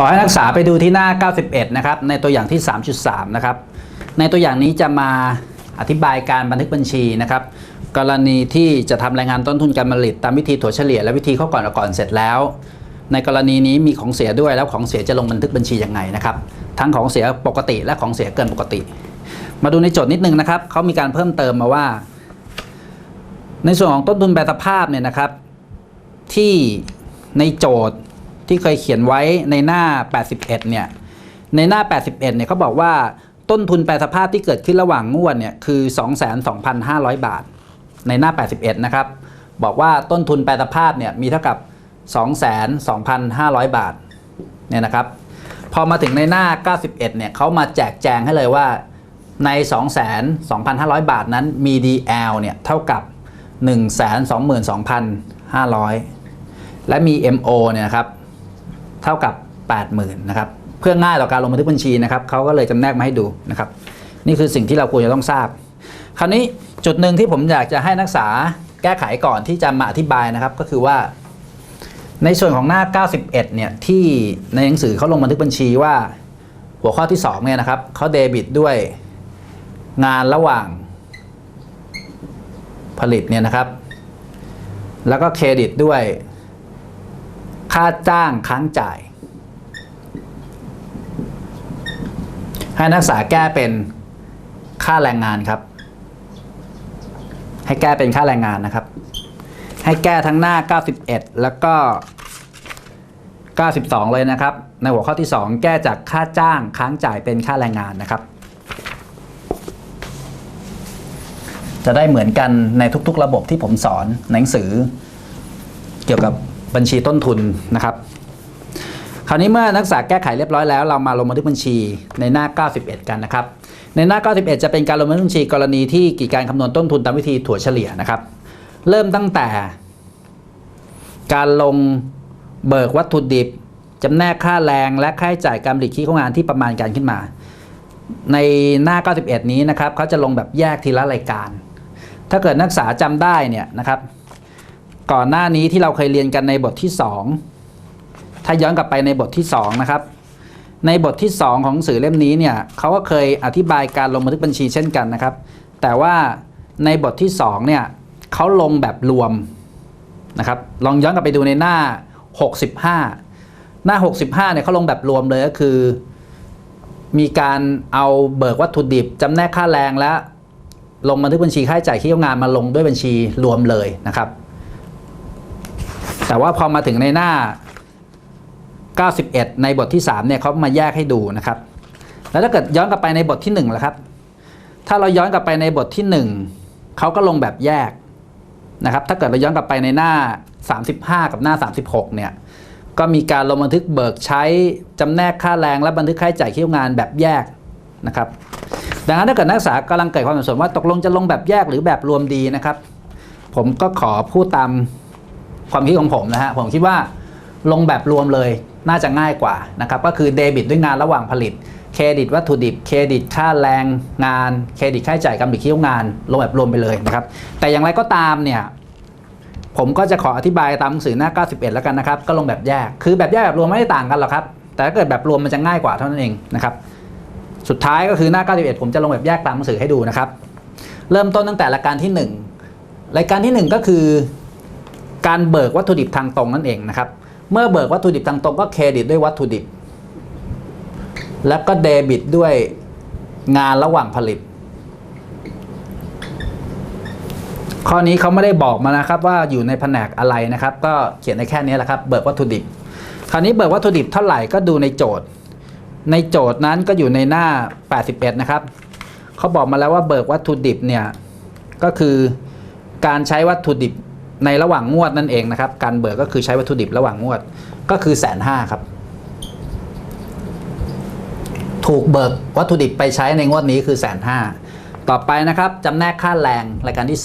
ขอให้นักศึกษาไปดูที่หน้า 91 นะครับ ในตัวอย่างที่ 3.3 นะครับ ในตัวอย่างนี้จะมาอธิบายการบันทึกบัญชีนะครับ กรณีที่จะทำรายงานต้นทุนการผลิตตามวิธีถั่วเฉลี่ยและวิธีข้อก่อนก่อนเสร็จแล้ว ในกรณีนี้มีของเสียด้วยแล้วของเสียจะลงบันทึกบัญชียังไงนะครับ ทั้งของเสียปกติและของเสียเกินปกติ มาดูในโจทย์นิดนึงนะครับเขามีการเพิ่มเติมมาว่า ในส่วนของต้นทุนแปรสภาพเนี่ยนะครับ ที่ในโจทย์ ที่เคยเขียนไว้ในหน้า 81 เนี่ย ในหน้า 81 เนี่ยเขาบอกว่าต้นทุนแปรสภาพที่เกิดขึ้นระหว่างงวดเนี่ยคือ 22,500 บาท ในหน้า 81 นะครับ บอกว่าต้นทุนแปรสภาพเนี่ยมีเท่ากับ 22,500 บาท เนี่ยนะครับ พอมาถึงในหน้า 91 เนี่ยเขามาแจกแจงให้เลยว่าใน 22,500 บาทนั้นมี DL เนี่ยเท่ากับ 122,500 และมี MO เนี่ยครับ เท่ากับ 80,000นะครับเพื่อง่ายต่อการลงบันทึกบัญชีนะครับเขาก็เลยจำแนกมาให้ดูนะครับนี่คือสิ่งที่เราควรจะต้องทราบ คราวนี้จุดหนึ่งที่ผมอยากจะให้นักศึกษาแก้ไขก่อนที่จะมาอธิบายนะครับก็คือว่า ในส่วนของหน้า 91 เนี่ยที่ในหนังสือเขาลงบันทึกบัญชีว่าหัวข้อที่2เนี่ยนะครับเขาเดบิตด้วยงานระหว่างผลิตเนี่ยนะครับ แล้วก็เครดิตด้วย ค่าจ้างค้างจ่าย ให้นักศึกษาแก้เป็นค่าแรงงานครับ ให้แก้เป็นค่าแรงงานนะครับ ให้แก้ทั้งหน้า 91 แล้วก็ 92 เลยนะครับ ในหัวข้อที่ 2 แก้จากค่าจ้างค้างจ่ายเป็นค่าแรงงานนะครับ จะได้เหมือนกันในทุกๆระบบที่ผมสอนในหนังสือ เกี่ยวกับ บัญชีต้นทุนนะครับ คราวนี้เมื่อนักศึกษาแก้ไขเรียบร้อยแล้ว เรามาลงบันทึกบัญชีในหน้า 91 กันนะครับ ในหน้า 91 จะเป็นการลงบันทึกบัญชีกรณีที่กิจการคำนวณต้นทุนตามวิธีถั่วเฉลี่ยนะครับ เริ่มตั้งแต่ การลงเบิกวัตถุดิบจำแนกค่าแรงและค่าใช้จ่ายการผลิตขี้ของงานที่ประมาณการขึ้นมา ในหน้า 91 นี้นะครับเขาจะลงแบบแยกทีละรายการ ถ้าเกิดนักศึกษาจำได้เนี่ยนะครับ ก่อนหน้านี้ที่เราเคยเรียนกันในบทที่ 2 ถ้าย้อนกลับไปในบทที่ 2 นะครับ ในบทที่ 2 ของหนังสื่อเล่มนี้เนี่ยเขาก็เคยอธิบายการลงบันทึกบัญชีเช่นกันนะครับ แต่ว่าในบทที่ 2 เนี่ยเขาลงแบบรวมนะครับลองย้อนกลับไปดูในหน้า 65 หน้า 65เนี่ยเขาลงแบบรวมเลยก็คือ มีการเอาเบิกวัตถุดิบจำแนกค่าแรงและลงบันทึกบัญชีค่าใช้จ่ายที่งานมาลงด้วยบัญชีรวมเลยนะครับ แต่ว่าพอมาถึงในหน้า 91 ในบทที่3เนี่ยเขามาแยกให้ดูนะครับ แล้วถ้าเกิดย้อนกลับไปในบทที่1ล่ะครับ ถ้าเราย้อนกลับไปในบทที่ 1 เขาก็ลงแบบแยกนะครับ ถ้าเกิดเราย้อนกลับไปในหน้า 35 กับหน้า 36 เนี่ย ก็มีการลงบันทึกเบิกใช้จำแนกค่าแรงและบันทึกค่าใช้จ่ายที่งานแบบแยกนะครับ ดังนั้นถ้าเกิดนักศึกษากำลังเกิดความสับสนว่าตกลงจะลงแบบแยกหรือแบบรวมดีนะครับ ผมก็ขอพูดตาม ความคิดของผมนะฮะผมคิดว่าลงแบบรวมเลยน่าจะง่ายกว่านะครับก็คือเดบิตด้วยงานระหว่างผลิตเครดิตวัตถุดิบเครดิตค่าแรงงานเครดิตค่าใช้จ่ายการผลิตคิ้วงานลงแบบรวมไปเลยนะครับแต่อย่างไรก็ตามเนี่ยผมก็จะขออธิบายตามหนังสือหน้า 91 แล้วกันนะครับก็ลงแบบแยก คือแบบแยกแบบรวมไม่ได้ต่างกันหรอกครับ แต่ถ้าเกิดแบบรวมมันจะง่ายกว่าเท่านั้นเองนะครับสุดท้ายก็คือหน้า 91 ผมจะลงแบบแยกตามหนังสือให้ดูนะครับ เริ่มต้นตั้งแต่รายการที่ 1 รายการที่ 1 ก็คือ การเบิกวัตถุดิบทางตรงนั่นเองนะครับ เมื่อเบิกวัตถุดิบทางตรงก็เครดิตด้วยวัตถุดิบ แล้วก็เดบิตด้วยงานระหว่างผลิต ข้อนี้เขาไม่ได้บอกมานะครับว่าอยู่ในแผนกอะไรนะครับ ก็เขียนในแค่นี้แหละครับ เบิกวัตถุดิบ คราวนี้เบิกวัตถุดิบเท่าไหร่ก็ดูในโจทย์ ในโจทย์นั้นก็อยู่ในหน้า 81 นะครับเขาบอกมาแล้วว่าเบิกวัตถุดิบเนี่ยก็คือการใช้วัตถุดิบ ในระหว่างงวดนั่นเองนะครับ การเบิกก็คือใช้วัตถุดิบระหว่างงวดก็คือแสนห้าครับ ถูกเบิกวัตถุดิบไปใช้ในงวดนี้คือแสนห้าต่อไปนะครับจำแนกค่าแรงรายการที่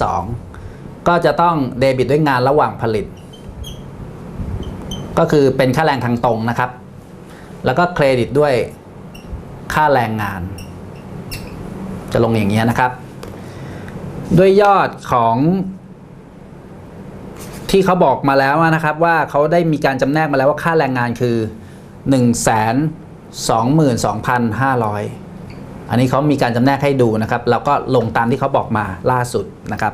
2 ก็จะต้องเดบิตด้วยงานระหว่างผลิต ก็คือเป็นค่าแรงทางตรงนะครับ แล้วก็เครดิตด้วยค่าแรงงาน จะลงอย่างนี้ยนะครับ ด้วยยอดของ ที่เขาบอกมาแล้วนะครับว่าเขาได้มีการจำแนกมาแล้วว่าค่าแรงงานคือ 122,500 อันนี้เขามีการจำแนกให้ดูนะครับเราก็ลงตามที่เขาบอกมาล่าสุดนะครับ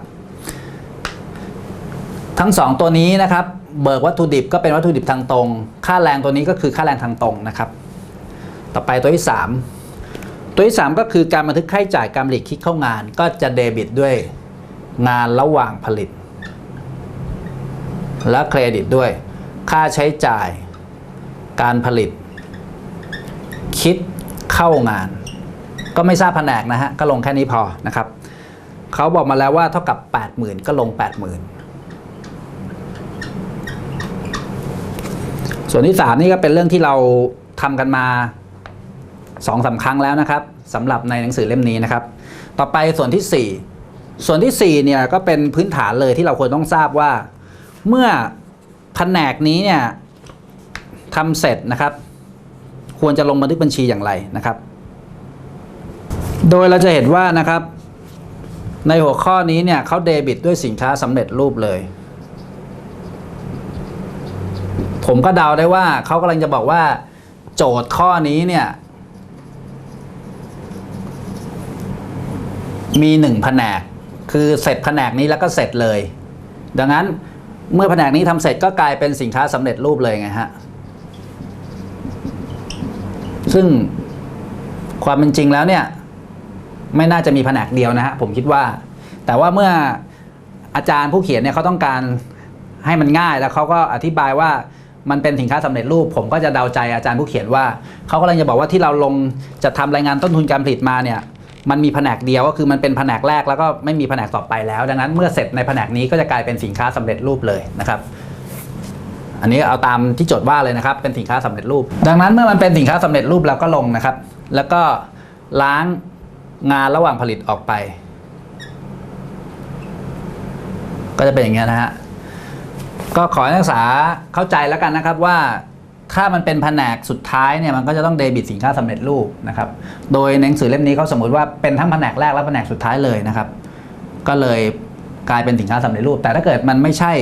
ทั้ง 2 ตัวนี้นะครับ เบิกวัตถุดิบก็เป็นวัตถุดิบทางตรง ค่าแรงตัวนี้ก็คือค่าแรงทางตรงนะครับ ต่อไปตัวที่ 3 ตัวที่ 3 ก็คือการบันทึกค่าใช้จ่ายการผลิตคิดเข้างาน ก็จะเดบิตด้วยงานระหว่างผลิต และเครดิตด้วย ค่าใช้จ่าย การผลิต คิดเข้างาน ก็ไม่ทราบแผนกนะฮะ ก็ลงแค่นี้พอนะครับ เขาบอกมาแล้วว่าเท่ากับ 80,000 ก็ลง 80,000 ส่วนที่ 3 นี่ก็เป็นเรื่องที่เราทำกันมา2อสาครั้งแล้วนะครับสำหรับในหนังสือเล่มนี้นะครับ ต่อไปส่วนที่ 4 ส่วนที่ 4 เนี่ยก็เป็นพื้นฐานเลยที่เราควรต้องทราบว่า เมื่อแผนกนี้เนี่ยทำเสร็จนะครับ ควรจะลงบันทึกบัญชีอย่างไรนะครับ โดยเราจะเห็นว่านะครับ ในหัวข้อนี้เนี่ยเขาเดบิตด้วยสินค้าสำเร็จรูปเลย ผมก็เดาได้ว่าเขากำลังจะบอกว่า โจทย์ข้อนี้เนี่ยมีหนึ่งแผนกคือเสร็จแผนกนี้แล้วก็เสร็จเลย ดังนั้น เมื่อแผนกนี้ทำเสร็จก็กลายเป็นสินค้าสำเร็จรูปเลยไงฮะ ซึ่งความเป็นจริงแล้วเนี่ย ไม่น่าจะมีแผนกเดียวนะฮะผมคิดว่า แต่ว่าเมื่ออาจารย์ผู้เขียนเนี่ยเขาต้องการให้มันง่ายแล้วเขาก็อธิบายว่ามันเป็นสินค้าสำเร็จรูป ผมก็จะเดาใจอาจารย์ผู้เขียนว่าเขากำลังจะบอกว่าที่เราลงจะทำรายงานต้นทุนการผลิตมาเนี่ย มันมีแผนกเดียวก็คือมันเป็นแผนกแรกแล้วก็ไม่มีแผนกต่อไปแล้ว ดังนั้นเมื่อเสร็จในแผนกนี้ก็จะกลายเป็นสินค้าสำเร็จรูปเลยนะครับอันนี้เอาตามที่โจทย์ว่าเลยนะครับ เป็นสินค้าสำเร็จรูป ดังนั้นเมื่อมันเป็นสินค้าสำเร็จรูปเราก็ลงนะครับ แล้วก็ล้างงานระหว่างผลิตออกไป ก็จะเป็นอย่างเงี้ยนะฮะก็ขอให้นักศึกษาเข้าใจแล้วกันนะครับว่า ถ้ามันเป็นแผนกสุดท้ายเนี่ยมันก็จะต้องเดบิตสินค้าสำเร็จรูปนะครับ โดยในหนังสือเล่มนี้เขาสมมติว่าเป็นทั้งแผนกแรกและแผนกสุดท้ายเลยนะครับ ก็เลยกลายเป็นสินค้าสำเร็จรูป แต่ถ้าเกิดมันไม่ใช่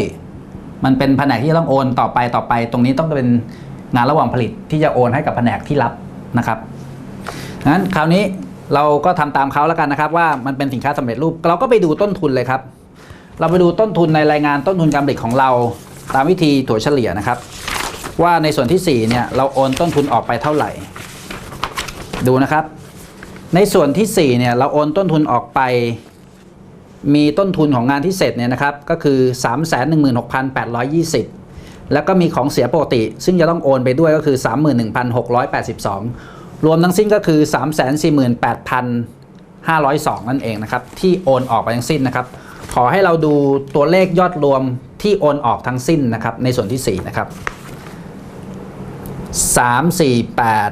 มันเป็นแผนกที่จะต้องโอนต่อไปต่อไป ตรงนี้ต้องเป็นงานระหว่างผลิตที่จะโอนให้กับแผนกที่รับนะครับงั้นคราวนี้เราก็ทำตามเขาแล้วกันนะครับ ว่ามันเป็นสินค้าสำเร็จรูป เราก็ไปดูต้นทุนเลยครับ เราไปดูต้นทุนในรายงานต้นทุนการผลิตของเรา ตามวิธีถั่วเฉลี่ยนะครับ ว่าในส่วนที่ 4 เนี่ย เราโอนต้นทุนออกไปเท่าไหร่ ดูนะครับ ในส่วนที่ 4 เนี่ย เราโอนต้นทุนออกไป มีต้นทุนของงานที่เสร็จเนี่ยนะครับ ก็คือ 316,820 แล้วก็มีของเสียปกติ ซึ่งจะต้องโอนไปด้วยก็คือ 31,682 รวมทั้งสิ้นก็คือ 348,502 นั่นเองนะครับ ที่โอนออกไปทั้งสิ้นนะครับ ขอให้เราดูตัวเลขยอดรวมที่โอนออกทั้งสิ้นนะครับ ในส่วนที่ 4 นะครับ สามสี่แปด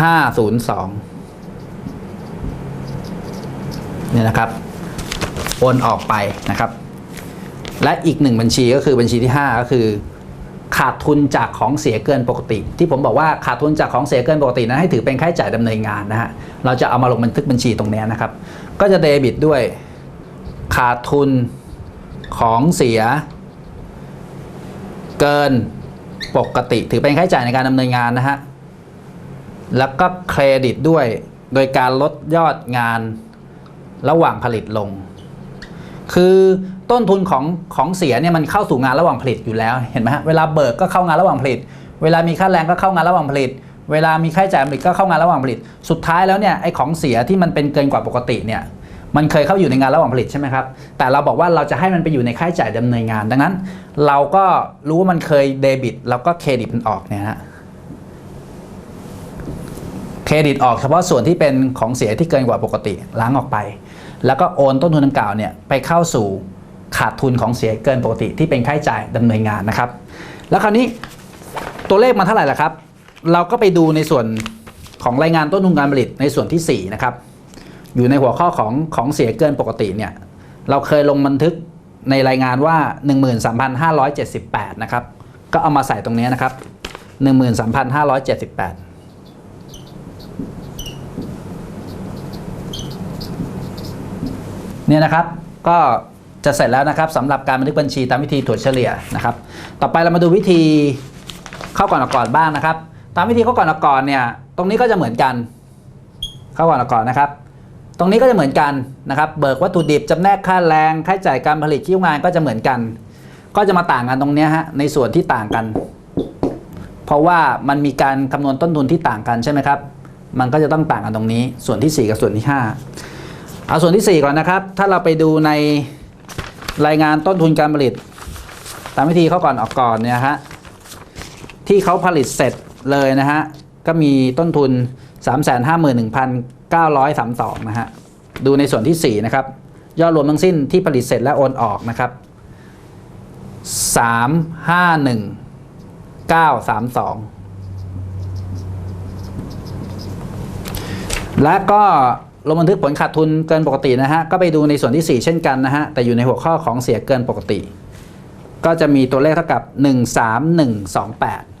ห้าศูนย์สองเนี่ยนะครับโอนออกไปนะครับ และอีกหนึ่งบัญชีก็คือบัญชีที่ 5 ก็คือ ขาดทุนจากของเสียเกินปกติ ที่ผมบอกว่าขาดทุนจากของเสียเกินปกตินะให้ถือเป็นค่าใช้จ่ายดำเนินงานนะฮะเราจะเอามาลงบันทึกบัญชีตรงนี้นะครับ ก็จะเดบิตด้วย ขาดทุนของเสีย เกิน ปกติถือเป็นค่าใช้จ่ายในการดำเนินงานนะฮะ แล้วก็เครดิตด้วยโดยการลดยอดงานระหว่างผลิตลง คือต้นทุนของของเสียเนี่ยมันเข้าสู่งานระหว่างผลิตอยู่แล้วเห็นไหมฮะเวลาเบิกก็เข้างานระหว่างผลิต เวลามีค่าแรงก็เข้างานระหว่างผลิต เวลามีค่าใช้จ่ายผลิตก็เข้างานระหว่างผลิต สุดท้ายแล้วเนี่ยไอ้ของเสียที่มันเป็นเกินกว่าปกติเนี่ย มันเคยเข้าอยู่ในงานระหว่างผลิตใช่ไหมครับ แต่เราบอกว่าเราจะให้มันไปอยู่ในค่าใช้จ่ายดำเนินงาน ดังนั้น เราก็รู้ว่ามันเคยเดบิตเราก็เครดิตมันออกเนี่ยฮะ เครดิตออกเฉพาะส่วนที่เป็นของเสียที่เกินกว่าปกติล้างออกไป แล้วก็โอนต้นทุนดังกล่าวเนี่ยไปเข้าสู่ขาดทุนของเสียเกินปกติที่เป็นค่าใช้จ่ายดำเนินงานนะครับ แล้วคราวนี้ตัวเลขมาเท่าไหร่ล่ะครับ เราก็ไปดูในส่วนของรายงานต้นทุนการผลิตในส่วนที่4นะครับ อยู่ในหัวข้อของของเสียเกินปกติเนี่ยเราเคยลงบันทึกในรายงานว่า 13,578 นะครับ ก็เอามาใส่ตรงนี้นะครับ 13,578เนี่ยนะครับก็จะเสร็จแล้วนะครับสำหรับการบันทึกบัญชีตามวิธีตรวเฉลี่ยนะครับ ต่อไปเรามาดูวิธีเข้าก่อนออกก่อนบ้างนะครับ ตามวิธีเข้าก่อนออกก่อนเนี่ยตรงนี้ก็จะเหมือนกัน เข้าก่อนออกก่อนนะครับ ตรงนี้ก็จะเหมือนกันนะครับเบิกวัตถุดิบจำแนกค่าแรงค่าใช้จ่ายการผลิตที่งานก็จะเหมือนกัน ก็จะมาต่างกันตรงนี้ฮะในส่วนที่ต่างกัน เพราะว่ามันมีการคำนวณต้นทุนที่ต่างกันใช่ไหมครับ มันก็จะต้องต่างกันตรงนี้ ส่วนที่ 4 กับส่วนที่ 5 เอาส่วนที่ 4 ก่อนนะครับ ถ้าเราไปดูในรายงานต้นทุนการผลิต ตามวิธีเขาก่อนออกก่อนเนี่ยฮะที่เขาผลิตเสร็จเลยนะฮะก็มีต้นทุน 932 นะฮะ ดูในส่วนที่ 4 นะครับ ยอดรวมทั้งสิ้นที่ผลิตเสร็จและโอนออกนะครับ 351 932 และก็ลงบันทึกผลขาดทุนเกินปกตินะฮะ ก็ไปดูในส่วนที่ 4 เช่นกันนะฮะ แต่อยู่ในหัวข้อของเสียเกินปกติ ก็จะมีตัวเลขเท่ากับ 13128